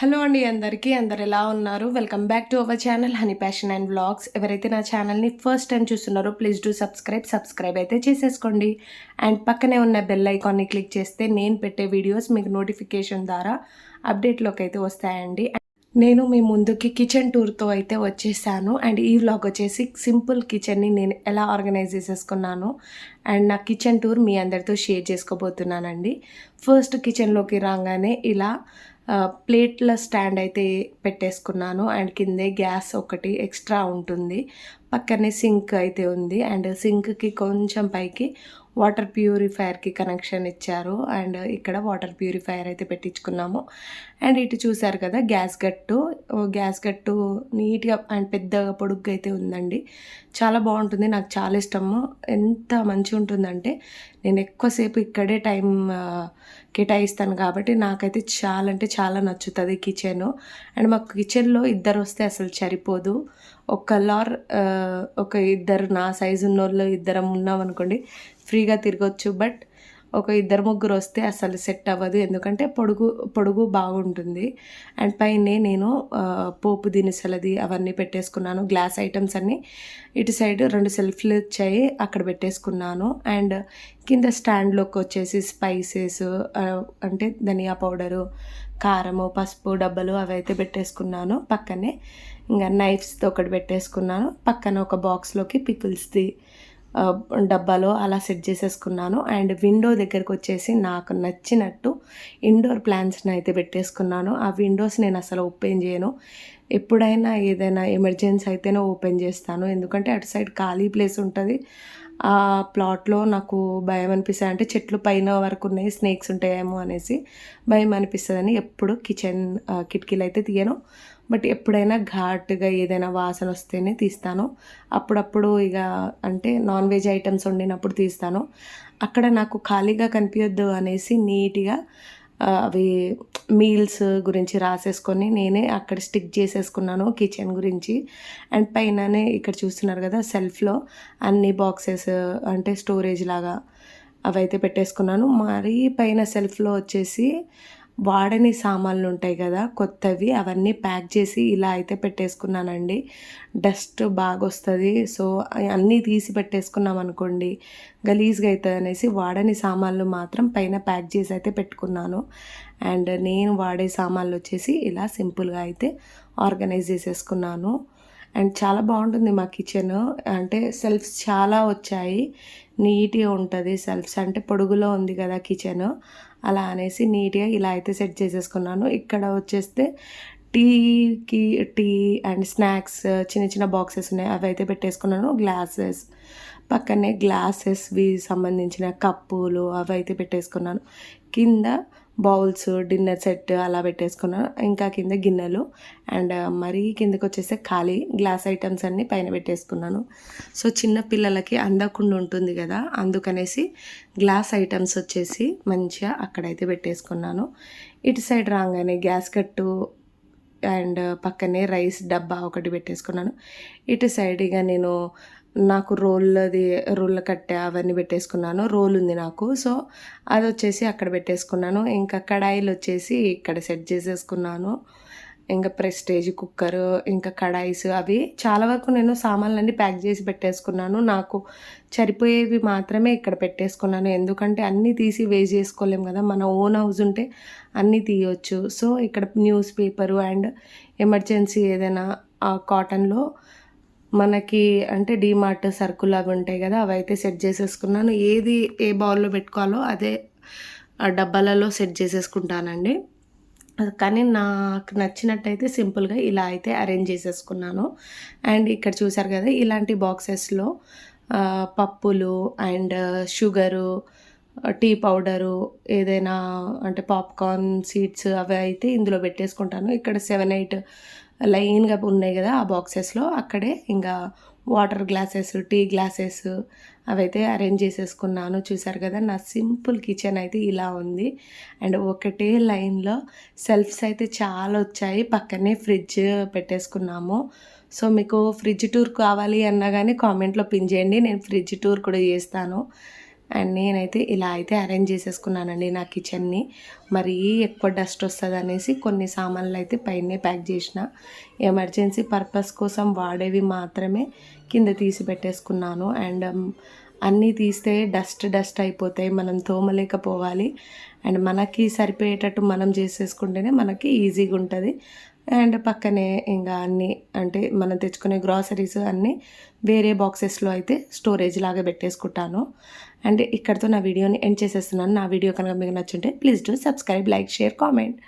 Hello అండి అందరికీ అందరు ఎలా ఉన్నారు? Welcome back to our channel honey passion and vlogs. ఎవరైతే నా ఛానల్ని ఫస్ట్ టైం చూస్తున్నారో ప్లీజ్ డూ సబ్స్క్రైబ్. సబ్స్క్రైబ్ అయితే చేసేసుకోండి. అండ్ పక్కనే ఉన్న బెల్ ఐకాన్ని క్లిక్ చేస్తే నేను పెట్టే వీడియోస్ మీకు నోటిఫికేషన్ ద్వారా అప్డేట్లోకి అయితే వస్తాయండి. నేను మీ ముందుకి కిచెన్ టూర్తో అయితే వచ్చేసాను. అండ్ ఈ వ్లాగ్ వచ్చేసి సింపుల్ కిచెన్ని నేను ఎలా ఆర్గనైజ్ చేసేసుకున్నాను. అండ్ నా కిచెన్ టూర్ మీ అందరితో షేర్ చేసుకోబోతున్నానండి. ఫస్ట్ కిచెన్లోకి రాగానే ఇలా ప్లేట్ల స్టాండ్ అయితే పెట్టేసుకున్నాను అండ్ కిందే గ్యాస్ ఒకటి ఎక్స్ట్రా ఉంటుంది. పక్కనే సింక్ అయితే ఉంది అండ్ సింక్కి కొంచెం పైకి వాటర్ ప్యూరిఫైయర్కి కనెక్షన్ ఇచ్చారు. అండ్ ఇక్కడ వాటర్ ప్యూరిఫైయర్ అయితే పెట్టించుకున్నాము. అండ్ ఇటు చూసారు కదా గ్యాస్ గట్టు. ఓ గ్యాస్ గట్టు నీట్గా అండ్ పెద్దగా పొడుగ్గా అయితే ఉందండి. చాలా బాగుంటుంది నాకు చాలా ఇష్టము. ఎంత మంచి ఉంటుందంటే నేను ఎక్కువసేపు ఇక్కడే టైం కేటాయిస్తాను కాబట్టి నాకైతే చాలా అంటే చాలా నచ్చుతుంది కిచెన్. అండ్ మాకు కిచెన్లో ఇద్దరు వస్తే అసలు సరిపోదు. ఒక లార్ ఒక ఇద్దరు నా సైజు ఉన్నోళ్ళు ఇద్దరం ఉన్నాం అనుకోండి ఫ్రీగా తిరగొచ్చు బట్ ఒక ఇద్దరు ముగ్గురు వస్తే అసలు సెట్ అవ్వదు. ఎందుకంటే పొడుగు పొడుగు బాగుంటుంది. అండ్ పైనే నేను పోపు దినుసులది అవన్నీ పెట్టేసుకున్నాను. గ్లాస్ ఐటమ్స్ అన్నీ ఇటు సైడ్ రెండు సెల్ఫ్లు వచ్చాయి అక్కడ పెట్టేసుకున్నాను. అండ్ కింద స్టాండ్లోకి వచ్చేసి స్పైసెస్ అంటే ధనియా పౌడరు కారము పసుపు డబ్బలు అవి అయితే పెట్టేసుకున్నాను. పక్కనే ఇంకా నైఫ్స్తో ఒకటి పెట్టేసుకున్నాను. పక్కన ఒక బాక్స్లోకి పికిల్స్ది డబ్బాలో అలా సెట్ చేసేసుకున్నాను. అండ్ విండో దగ్గరకు వచ్చేసి నాకు నచ్చినట్టు ఇండోర్ ప్లాంట్స్ని అయితే పెట్టేసుకున్నాను. ఆ విండోస్ నేను అసలు ఓపెన్ చేయను. ఎప్పుడైనా ఏదైనా ఎమర్జెన్సీ అయితేనే ఓపెన్ చేస్తాను. ఎందుకంటే అటు సైడ్ ఖాళీ ప్లేస్ ఉంటుంది. ఆ ప్లాట్లో నాకు భయం అనిపిస్తుంది. అంటే చెట్లు పైన వరకు ఉన్నాయి స్నేక్స్ ఉంటాయేమో అనేసి భయం అనిపిస్తుందని ఎప్పుడు కిచెన్ కిటికీలు అయితే తీయను. బట్ ఎప్పుడైనా ఘాటుగా ఏదైనా వాసన వస్తేనే తీస్తాను. అప్పుడప్పుడు ఇక అంటే నాన్ వెజ్ ఐటమ్స్ వండినప్పుడు తీస్తాను. అక్కడ నాకు ఖాళీగా కనిపించొద్దు అనేసి నీట్గా అవి మీల్స్ గురించి రాసేసుకొని నేనే అక్కడ స్టిక్ చేసేసుకున్నాను కిచెన్ గురించి. అండ్ పైననే ఇక్కడ చూస్తున్నారు కదా సెల్ఫ్లో అన్ని బాక్సెస్ అంటే స్టోరేజ్ లాగా అవైతే పెట్టేసుకున్నాను. మరీ పైన సెల్ఫ్లో వచ్చేసి వాడని సామాన్లు ఉంటాయి కదా కొత్తవి అవన్నీ ప్యాక్ చేసి ఇలా అయితే పెట్టేసుకున్నానండి. డస్ట్ బాగా వస్తుంది సో అన్నీ తీసి పెట్టేసుకున్నాం అనుకోండి గలీజ్గా అవుతుంది అనేసి వాడని సామాన్లు మాత్రం పైన ప్యాక్ చేసి అయితే పెట్టుకున్నాను. అండ్ నేను వాడే సామాన్లు వచ్చేసి ఇలా సింపుల్గా అయితే ఆర్గనైజ్ చేసేసుకున్నాను. అండ్ చాలా బాగుంటుంది మా కిచెన్. అంటే సెల్ఫ్స్ చాలా వచ్చాయి. నీట్గా ఉంటుంది సెల్ఫ్స్. అంటే పొడుగులో ఉంది కదా కిచెన్. అలా అనేసి నీట్గా ఇలా అయితే సెట్ చేసేసుకున్నాను. ఇక్కడ వచ్చేస్తే టీకి టీ అండ్ స్నాక్స్ చిన్న చిన్న బాక్సెస్ ఉన్నాయి. అవి అయితే పెట్టేసుకున్నాను. గ్లాసెస్. పక్కనే గ్లాసెస్వి సంబంధించిన కప్పులు అవి అయితే పెట్టేసుకున్నాను. కింద బౌల్స్ డిన్నర్ సెట్ అలా పెట్టేసుకున్నాను. ఇంకా కింద గిన్నెలు అండ్ మరీ కిందకి వచ్చేస్తే ఖాళీ గ్లాస్ ఐటమ్స్ అన్నీ పైన పెట్టేసుకున్నాను. సో చిన్న పిల్లలకి అందకుండా ఉంటుంది కదా అందుకనేసి గ్లాస్ ఐటమ్స్ వచ్చేసి మంచిగా అక్కడైతే పెట్టేసుకున్నాను. ఇటు సైడ్ రాగానే గ్యాస్ కట్టు అండ్ పక్కనే రైస్ డబ్బా ఒకటి పెట్టేసుకున్నాను. ఇటు సైడ్ ఇక నేను నాకు రోల్ది రోళ్ళ కట్టె అవన్నీ పెట్టేసుకున్నాను. రోల్ ఉంది నాకు. సో అది వచ్చేసి అక్కడ పెట్టేసుకున్నాను. ఇంకా కడాయిలు వచ్చేసి ఇక్కడ సెట్ చేసేసుకున్నాను. ఇంకా ప్రెస్టేజ్ కుక్కర్ ఇంకా కడాయిస్ అవి. చాలా వరకు నేను సామాన్లన్నీ ప్యాక్ చేసి పెట్టేసుకున్నాను. నాకు సరిపోయేవి మాత్రమే ఇక్కడ పెట్టేసుకున్నాను. ఎందుకంటే అన్నీ తీసి వేస్ట్ చేసుకోలేము కదా. మన ఓన్ హౌస్ ఉంటే అన్నీ తీయవచ్చు సో ఇక్కడ న్యూస్ పేపరు అండ్ ఎమర్జెన్సీ ఏదైనా కాటన్లో మనకి అంటే డీమార్ట్ సరుకులు అవి ఉంటాయి కదా అవి అయితే సెట్ చేసేసుకున్నాను. ఏది ఏ బౌల్లో పెట్టుకోవాలో అదే డబ్బాలలో సెట్ చేసేసుకుంటానండి. కానీ నాకు నచ్చినట్టయితే సింపుల్గా ఇలా అయితే అరేంజ్ చేసేసుకున్నాను. అండ్ ఇక్కడ చూసారు కదా ఇలాంటి బాక్సెస్లో పప్పులు అండ్ షుగరు టీ పౌడరు ఏదైనా అంటే పాప్కార్న్ సీడ్స్ అవి అయితే ఇందులో పెట్టేసుకుంటాను. ఇక్కడ సెవెన్ ఎయిట్ లైన్గా ఉన్నాయి కదా ఆ బాక్సెస్లో అక్కడే ఇంకా వాటర్ గ్లాసెస్ టీ గ్లాసెస్ అవైతే అరేంజ్ చేసేసుకున్నాను. చూసారు కదా నా సింపుల్ కిచెన్ అయితే ఇలా ఉంది. అండ్ ఒకటే లైన్లో సెల్ఫ్స్ అయితే చాలా వచ్చాయి. పక్కనే ఫ్రిడ్జ్ పెట్టేసుకున్నాము. సో మీకు ఫ్రిడ్జ్ టూర్ కావాలి అన్నా కానీ కామెంట్లో పిన్ చేయండి. నేను ఫ్రిడ్జ్ టూర్ కూడా చేస్తాను. అండ్ నేనైతే ఇలా అయితే అరేంజ్ చేసేసుకున్నానండి నా కిచెన్ని. మరీ ఎక్కువ డస్ట్ వస్తుంది అనేసి కొన్ని సామాన్లు అయితే పైనే ప్యాక్ చేసిన. ఎమర్జెన్సీ పర్పస్ కోసం వాడేవి మాత్రమే కింద తీసి పెట్టేసుకున్నాను. అండ్ అన్నీ తీస్తే డస్ట్ డస్ట్ అయిపోతాయి. మనం తోమలేకపోవాలి. అండ్ మనకి సరిపోయేటట్టు మనం చేసేసుకుంటేనే మనకి ఈజీగా ఉంటుంది అండ్ పక్కనే ఇంకా అన్నీ అంటే మనం తెచ్చుకునే గ్రాసరీస్ అన్నీ వేరే బాక్సెస్లో అయితే స్టోరేజ్ లాగా పెట్టేసుకుంటాను. అండ్ ఇక్కడితో నా వీడియోని ఎండ్ చేసేస్తున్నాను. నా వీడియో కనుక మీకు నచ్చుంటే please do subscribe like share comment.